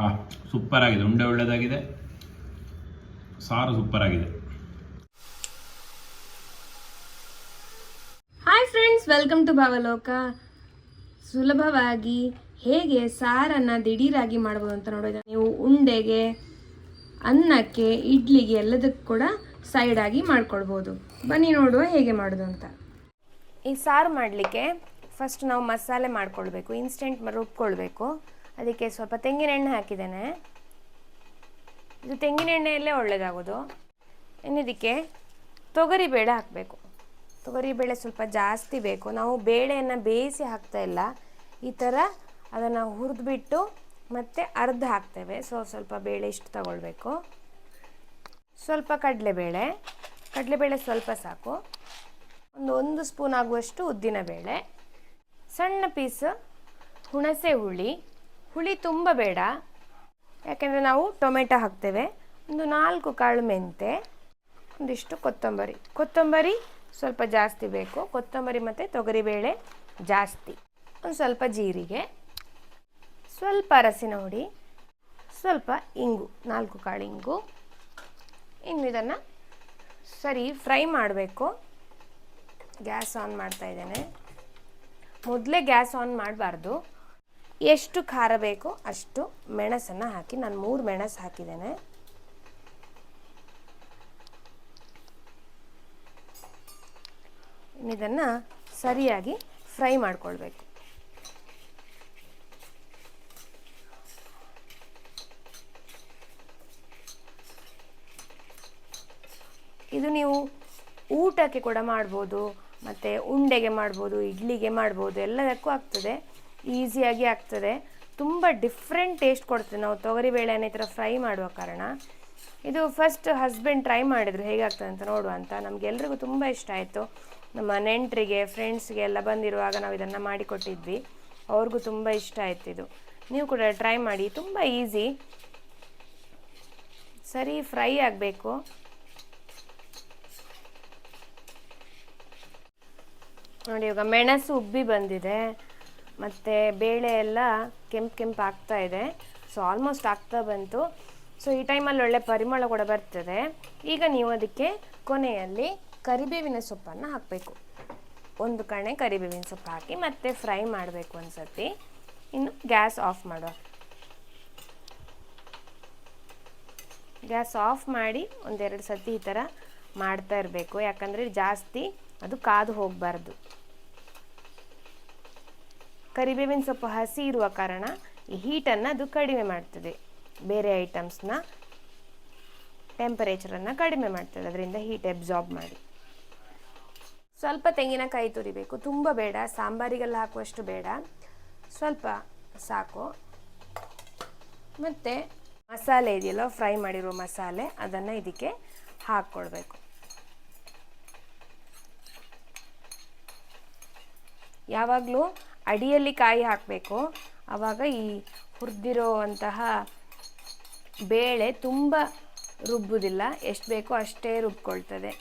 ಆ ಸೂಪರ್ ಆಗಿದೆ ಉಂಡೆ ಒಳ್ಳೆಯದಾಗಿದೆ ಸಾರು ಸೂಪರ್ ಆಗಿದೆ hi friends welcome to Bhavaloka ಸುಲಭವಾಗಿ ಹೇಗೆ ಸಾರನ್ನು ದಿಢೀರಾಗಿ ಮಾಡ್ಬೋದು ಅಂತ ನೋಡೋದು ನೀವು ಉಂಡೆಗೆ, ಅನ್ನಕ್ಕೆ, ಇಡ್ಲಿಗೆ ಎಲ್ಲದಕ್ಕೂ ಕೂಡ ಸೈಡ್ ಆಗಿ ಮಾಡ್ಕೊಳ್ಬೋದು. ಬನ್ನಿ ನೋಡುವ ಹೇಗೆ ಮಾಡೋದು ಅಂತ. ಈ ಸಾರು ಮಾಡಲಿಕ್ಕೆ ಫಸ್ಟ್ ನಾವು ಮಸಾಲೆ ಮಾಡ್ಕೊಳ್ಬೇಕು ಇನ್ಸ್ಟೆಂಟ್ ರುಬ್ಕೊಳ್ಬೇಕು. ಅದಕ್ಕೆ ಸ್ವಲ್ಪ ತೆಂಗಿನ ಎಣ್ಣೆ ಹಾಕಿದ್ದೇನೆ. ಇದು ತೆಂಗಿನ ಎಣ್ಣೆಯಲ್ಲೇ ಒಳ್ಳೆಯದಾಗೋದು ಇನ್ನಿದಕ್ಕೆ ತೊಗರಿ ಬೇಳೆ ಹಾಕಬೇಕು. ತೊಗರಿ ಬೇಳೆ ಸ್ವಲ್ಪ ಜಾಸ್ತಿ ಬೇಕು. ನಾವು ಬೇಳೆಯನ್ನು ಬೇಯಿಸಿ ಹಾಕ್ತಾ ಇಲ್ಲ. ಈ ಥರ ಅದನ್ನು ಹುರಿದ್ಬಿಟ್ಟು ಮತ್ತೆ ಅರ್ಧ ಹಾಕ್ತೇವೆ. ಸೊ, ಸ್ವಲ್ಪ ಬೇಳೆ ಇಷ್ಟು ತಗೊಳ್ಬೇಕು. ಸ್ವಲ್ಪ ಕಡಲೆಬೇಳೆ. ಕಡಲೆಬೇಳೆ ಸ್ವಲ್ಪ ಸಾಕು. ಒಂದು ಒಂದು ಸ್ಪೂನ್ ಆಗುವಷ್ಟು ಉದ್ದಿನ ಬೇಳೆ ಸಣ್ಣ ಪೀಸ್ ಹುಣಸೆ ಹುಳಿ. ಹುಳಿ ತುಂಬ ಬೇಡ. ಯಾಕೆಂದರೆ ನಾವು ಟೊಮೆಟೊ ಹಾಕ್ತೇವೆ. ಒಂದು ನಾಲ್ಕು ಕಾಳು ಮೆಂತೆ, ಒಂದಿಷ್ಟು ಕೊತ್ತಂಬರಿ. ಕೊತ್ತಂಬರಿ ಸ್ವಲ್ಪ ಜಾಸ್ತಿ ಬೇಕು. ಕೊತ್ತಂಬರಿ ಮತ್ತು ತೊಗರಿಬೇಳೆ ಜಾಸ್ತಿ. ಒಂದು ಸ್ವಲ್ಪ ಜೀರಿಗೆ, ಸ್ವಲ್ಪ ಅರಸಿನ ಹುಡಿ, ಸ್ವಲ್ಪ ಇಂಗು, ನಾಲ್ಕು ಕಾಳು ಇಂಗು. ಇನ್ನು ಇದನ್ನು ಸರಿ ಫ್ರೈ ಮಾಡಬೇಕು. ಗ್ಯಾಸ್ ಆನ್ ಮಾಡ್ತಾ ಇದ್ದೇನೆ. ಮೊದಲೇ ಗ್ಯಾಸ್ ಆನ್ ಮಾಡಬಾರ್ದು. ಎಷ್ಟು ಖಾರ ಬೇಕೋ ಅಷ್ಟು ಮೆಣಸನ್ನು ಹಾಕಿ, ನಾನು ಮೂರು ಮೆಣಸು ಹಾಕಿದ್ದೇನೆ. ಇದನ್ನು ಸರಿಯಾಗಿ ಫ್ರೈ ಮಾಡಿಕೊಳ್ಬೇಕು. ಇದು ನೀವು ಊಟಕ್ಕೆ ಕೂಡ ಮಾಡ್ಬೋದು, ಮತ್ತು ಉಂಡೆಗೆ ಮಾಡ್ಬೋದು, ಇಡ್ಲಿಗೆ ಮಾಡ್ಬೋದು, ಎಲ್ಲದಕ್ಕೂ ಆಗ್ತದೆ. ಈಸಿಯಾಗಿ ಆಗ್ತದೆ. ತುಂಬ ಡಿಫ್ರೆಂಟ್ ಟೇಸ್ಟ್ ಕೊಡ್ತದೆ. ನಾವು ತೊಗರಿಬೇಳೆನ ಈ ಥರ ಫ್ರೈ ಮಾಡುವ ಕಾರಣ. ಇದು ಫಸ್ಟ್ ಹಸ್ಬೆಂಡ್ ಟ್ರೈ ಮಾಡಿದ್ರು. ಹೇಗಾಗ್ತದೆ ಅಂತ ನೋಡುವ ಅಂತ. ನಮಗೆಲ್ರಿಗೂ ತುಂಬ ಇಷ್ಟ ಆಯಿತು. ನಮ್ಮ ನೆಂಟರಿಗೆ ಫ್ರೆಂಡ್ಸ್ಗೆ ಎಲ್ಲ ಬಂದಿರುವಾಗ ನಾವು ಇದನ್ನು ಮಾಡಿಕೊಟ್ಟಿದ್ವಿ ಅವ್ರಿಗೂ ತುಂಬ ಇಷ್ಟ ಆಯ್ತು ಇದು. ನೀವು ಕೂಡ ಟ್ರೈ ಮಾಡಿ. ತುಂಬ ಈಸಿ ಸರಿ ಫ್ರೈ ಆಗಬೇಕು. ನೋಡಿ, ಇವಾಗ ಮೆಣಸು ಉಬ್ಬಿ ಬಂದಿದೆ. ಮತ್ತು ಬೇಳೆ ಎಲ್ಲ ಕೆಂಪು ಕೆಂಪು ಆಗ್ತಾ ಇದೆ. ಸೊ ಆಲ್ಮೋಸ್ಟ್ ಆಗ್ತಾ ಬಂತು. ಸೊ ಈ ಟೈಮಲ್ಲಿ ಒಳ್ಳೆ ಪರಿಮಳ ಕೂಡ ಬರ್ತದೆ. ಈಗ ನೀವು ಅದಕ್ಕೆ ಕೊನೆಯಲ್ಲಿ ಕರಿಬೇವಿನ ಸೊಪ್ಪನ್ನು ಹಾಕಬೇಕು. ಒಂದು ಕಣೆ ಕರಿಬೇವಿನ ಸೊಪ್ಪು ಹಾಕಿ ಮತ್ತೆ ಫ್ರೈ ಮಾಡಬೇಕು ಒಂದು ಸರ್ತಿ ಇನ್ನು ಗ್ಯಾಸ್ ಆಫ್ ಮಾಡುವ. ಗ್ಯಾಸ್ ಆಫ್ ಮಾಡಿ ಒಂದೆರಡು ಸತಿ ಈ ಥರ ಮಾಡ್ತಾ ಇರಬೇಕು. ಯಾಕಂದರೆ ಜಾಸ್ತಿ ಅದು ಕಾದು ಹೋಗಬಾರ್ದು. ಕರಿಬೇವಿನ ಸೊಪ್ಪು ಹಸಿ ಇರುವ ಕಾರಣ ಈ ಹೀಟನ್ನು ಅದು ಕಡಿಮೆ ಮಾಡ್ತದೆ. ಬೇರೆ ಐಟಮ್ಸ್ನ ಟೆಂಪರೇಚರನ್ನು ಕಡಿಮೆ ಮಾಡ್ತದೆ. ಅದರಿಂದ ಹೀಟ್ ಅಬ್ಸಾರ್ಬ್ ಮಾಡಿ. ಸ್ವಲ್ಪ ತೆಂಗಿನಕಾಯಿ ತುರಿಬೇಕು. ತುಂಬ ಬೇಡ. ಸಾಂಬಾರಿಗೆಲ್ಲ ಹಾಕುವಷ್ಟು ಬೇಡ. ಸ್ವಲ್ಪ ಸಾಕು. ಮತ್ತು ಮಸಾಲೆ ಇದೆಯಲ್ಲ ಫ್ರೈ ಮಾಡಿರೋ ಮಸಾಲೆ, ಅದನ್ನು ಇದಕ್ಕೆ ಹಾಕ್ಕೊಳ್ಬೇಕು ಯಾವಾಗಲೂ ಅಡಿಯಲ್ಲಿ ಕಾಯಿ ಹಾಕಬೇಕು. ಆವಾಗ ಈ ಹುರಿದಿರೋವಂತಹ ಬೇಳೆ ತುಂಬ ರುಬ್ಬುವುದಿಲ್ಲ ಎಷ್ಟು ಬೇಕೋ ಅಷ್ಟೇ ರುಬ್ಕೊಳ್ತದೆ.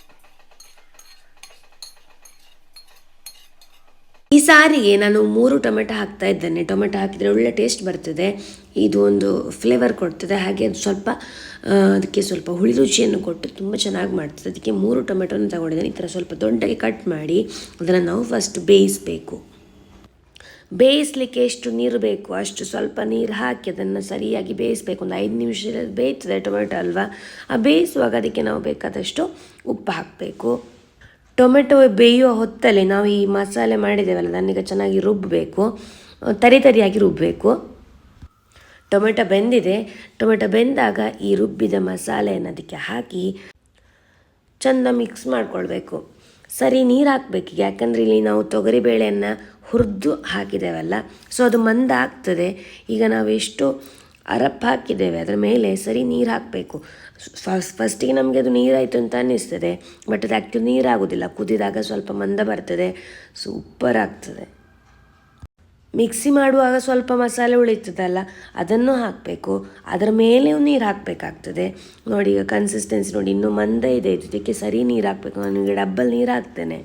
ಈ ಸಾರಿಗೆ ನಾನು ಮೂರು ಟೊಮೆಟೊ ಹಾಕ್ತಾ ಇದ್ದೇನೆ. ಟೊಮೆಟೊ ಹಾಕಿದರೆ ಒಳ್ಳೆ ಟೇಸ್ಟ್ ಬರ್ತದೆ. ಇದು ಒಂದು ಫ್ಲೇವರ್ ಕೊಡ್ತದೆ. ಹಾಗೆ ಅದು ಸ್ವಲ್ಪ ಅದಕ್ಕೆ ಸ್ವಲ್ಪ ಹುಳಿ ರುಚಿಯನ್ನು ಕೊಟ್ಟು ತುಂಬ ಚೆನ್ನಾಗಿ ಮಾಡ್ತದೆ. ಅದಕ್ಕೆ ಮೂರು ಟೊಮೆಟೊನ ತಗೊಂಡಿದ್ದೇನೆ. ಈ ಥರ ಸ್ವಲ್ಪ ದೊಡ್ಡಗೆ ಕಟ್ ಮಾಡಿ ಅದನ್ನು ನಾವು ಫಸ್ಟ್ ಬೇಯಿಸಬೇಕು. ಬೇಯಿಸಲಿಕ್ಕೆ ಎಷ್ಟು ನೀರು ಬೇಕು, ಅಷ್ಟು ಸ್ವಲ್ಪ ನೀರು ಹಾಕಿ ಅದನ್ನು ಸರಿಯಾಗಿ ಬೇಯಿಸಬೇಕು. ಒಂದು ಐದು ನಿಮಿಷ ಬೇಯ್ತದೆ, ಟೊಮೆಟೊ ಅಲ್ವಾ? ಆ ಬೇಯಿಸುವಾಗ ಅದಕ್ಕೆ ನಾವು ಬೇಕಾದಷ್ಟು ಉಪ್ಪು ಹಾಕಬೇಕು. ಟೊಮೆಟೊ ಬೇಯುವ ಹೊತ್ತಲ್ಲಿ ನಾವು ಈ ಮಸಾಲೆ ಮಾಡಿದ್ದೇವಲ್ಲ ಅದನ್ನೀಗ ಚೆನ್ನಾಗಿ ರುಬ್ಬಬೇಕು ತರಿ ತರಿಯಾಗಿ ರುಬ್ಬಬೇಕು ಟೊಮೆಟೊ ಬೆಂದಿದೆ. ಟೊಮೆಟೊ ಬೆಂದಾಗ ಈ ರುಬ್ಬಿದ ಮಸಾಲೆಯನ್ನು ಅದಕ್ಕೆ ಹಾಕಿ ಚೆಂದ ಮಿಕ್ಸ್ ಮಾಡ್ಕೊಳ್ಬೇಕು. ಸರಿ ನೀರು ಹಾಕಬೇಕು ಯಾಕಂದರೆ ಇಲ್ಲಿ ನಾವು ತೊಗರಿಬೇಳೆಯನ್ನು ಹುರಿದು ಹಾಕಿದ್ದೇವಲ್ಲ. ಸೊ ಅದು ಮಂದ ಆಗ್ತದೆ ಈಗ ನಾವು ಎಷ್ಟು ಅರಪ್ ಹಾಕಿದ್ದೇವೆ. ಅದರ ಮೇಲೆ ಸರಿ ನೀರು ಹಾಕಬೇಕು ಫಸ್ಟ್ ಫಸ್ಟಿಗೆ ನಮಗೆ ಅದು ನೀರಾಯಿತು ಅಂತ ಅನ್ನಿಸ್ತದೆ. ಬಟ್ ಅದು ಆ್ಯಕ್ಚುಲಿ ನೀರಾಗೋದಿಲ್ಲ. ಕುದಿದಾಗ ಸ್ವಲ್ಪ ಮಂದ ಬರ್ತದೆ. ಸೂಪರ್ ಆಗ್ತದೆ. ಮಿಕ್ಸಿ ಮಾಡುವಾಗ ಸ್ವಲ್ಪ ಮಸಾಲೆ ಉಳಿತದಲ್ಲ, ಅದನ್ನು ಹಾಕಬೇಕು. ಅದರ ಮೇಲೆ ನೀರು ಹಾಕಬೇಕಾಗ್ತದೆ. ನೋಡಿ, ಈಗ ಕನ್ಸಿಸ್ಟೆನ್ಸಿ ನೋಡಿ, ಇನ್ನೂ ಮಂದ ಇದೆ, ಇದಕ್ಕೆ ಸರಿ ನೀರು ಹಾಕಬೇಕು. ನಾನು ಈಗ ಡಬ್ಬಲ್ ನೀರು ಹಾಕ್ತೇನೆ.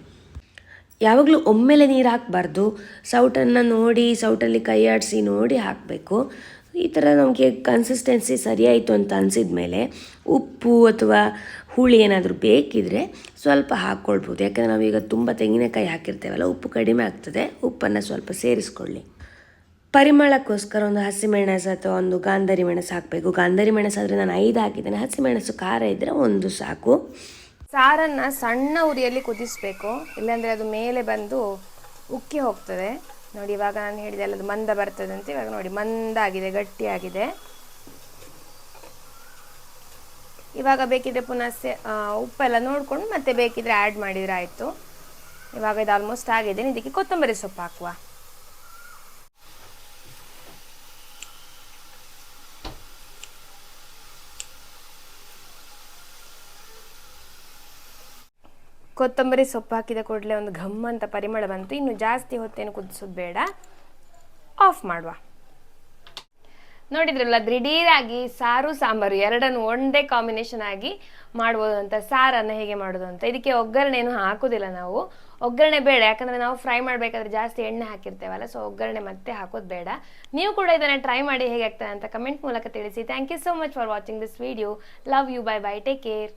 ಯಾವಾಗಲೂ ಒಮ್ಮೆಲೆ ನೀರು ಹಾಕಬಾರ್ದು. ಸೌಟನ್ನು ನೋಡಿ, ಸೌಟಲ್ಲಿ ಕೈ ಆಡಿಸಿ ನೋಡಿ ಹಾಕಬೇಕು. ಈ ಥರ ನಮಗೆ ಕನ್ಸಿಸ್ಟೆನ್ಸಿ ಸರಿಯಾಯಿತು ಅಂತ ಅನಿಸಿದ ಮೇಲೆ ಉಪ್ಪು ಅಥವಾ ಹುಳಿ ಏನಾದರೂ ಬೇಕಿದ್ರೆ ಸ್ವಲ್ಪ ಹಾಕ್ಕೊಳ್ಬೋದು ಯಾಕಂದರೆ ನಾವೀಗ ತುಂಬ ತೆಂಗಿನಕಾಯಿ ಹಾಕಿರ್ತೇವಲ್ಲ, ಉಪ್ಪು ಕಡಿಮೆ ಆಗ್ತದೆ. ಉಪ್ಪನ್ನು ಸ್ವಲ್ಪ ಸೇರಿಸ್ಕೊಳ್ಳಿ. ಪರಿಮಳಕ್ಕೋಸ್ಕರ ಒಂದು ಹಸಿಮೆಣಸು ಅಥವಾ ಒಂದು ಗಾಂಧರಿ ಮೆಣಸು ಹಾಕಬೇಕು. ಗಾಂಧರಿ ಮೆಣಸು ಆದರೆ ನಾನು ಐದು ಹಾಕಿದ್ದೇನೆ. ಹಸಿಮೆಣಸು ಖಾರ ಇದ್ದರೆ ಒಂದು ಸಾಕು. ಸಾರನ್ನು ಸಣ್ಣ ಉರಿಯಲ್ಲಿ ಕುದಿಸ್ಬೇಕು. ಇಲ್ಲಾಂದರೆ ಅದು ಮೇಲೆ ಬಂದು ಉಕ್ಕಿ ಹೋಗ್ತದೆ. ನೋಡಿ, ಇವಾಗ ನಾನು ಹೇಳಿದೆ ಅಲ್ಲದು ಮಂದ ಬರ್ತದೆ ಅಂತ ಇವಾಗ ನೋಡಿ, ಮಂದಾಗಿದೆ, ಗಟ್ಟಿಯಾಗಿದೆ. ಇವಾಗ ಬೇಕಿದ್ರೆ ಪುನಃ ಸೆ ಉಪ್ಪೆಲ್ಲ ನೋಡ್ಕೊಂಡು ಮತ್ತೆ ಬೇಕಿದ್ರೆ ಆ್ಯಡ್ ಮಾಡಿದ್ರೆ ಆಯಿತು. ಇವಾಗ ಇದು ಆಲ್ಮೋಸ್ಟ್ ಆಗಿದೆ. ಇದಕ್ಕೆ ಕೊತ್ತಂಬರಿ ಸೊಪ್ಪು ಹಾಕುವ. ಕೊತ್ತಂಬರಿ ಸೊಪ್ಪು ಹಾಕಿದ ಕೂಡಲೇ ಒಂದು ಘಮ್ ಅಂತ ಪರಿಮಳ ಬಂತು. ಇನ್ನು ಜಾಸ್ತಿ ಹೊತ್ತೇನು ಕುದಿಸೋದು ಬೇಡ. ಆಫ್ ಮಾಡುವ. ನೋಡಿದ್ರಲ್ಲ ದೃಢೀರಾಗಿ ಸಾರು, ಸಾಂಬಾರು ಎರಡನ್ನು ಒಂದೇ ಕಾಂಬಿನೇಷನ್ ಆಗಿ ಮಾಡ್ಬೋದು ಅಂತ ಸಾರನ್ನು ಹೇಗೆ ಮಾಡೋದು ಅಂತ. ಇದಕ್ಕೆ ಒಗ್ಗರಣೆ ಏನು ಹಾಕೋದಿಲ್ಲ ನಾವು. ಒಗ್ಗರಣೆ ಬೇಡ, ಯಾಕಂದ್ರೆ ನಾವು ಫ್ರೈ ಮಾಡಬೇಕಾದ್ರೆ ಜಾಸ್ತಿ ಎಣ್ಣೆ ಹಾಕಿರ್ತೇವಲ್ಲ ಸೊ ಒಗ್ಗರಣೆ ಮತ್ತೆ ಹಾಕೋದು ಬೇಡ. ನೀವು ಕೂಡ ಇದನ್ನು ಟ್ರೈ ಮಾಡಿ ಹೇಗೆ ಆಗ್ತದೆ ಅಂತ ಕಮೆಂಟ್ ಮೂಲಕ ತಿಳಿಸಿ. Thank you so much for watching this video love you bye bye take care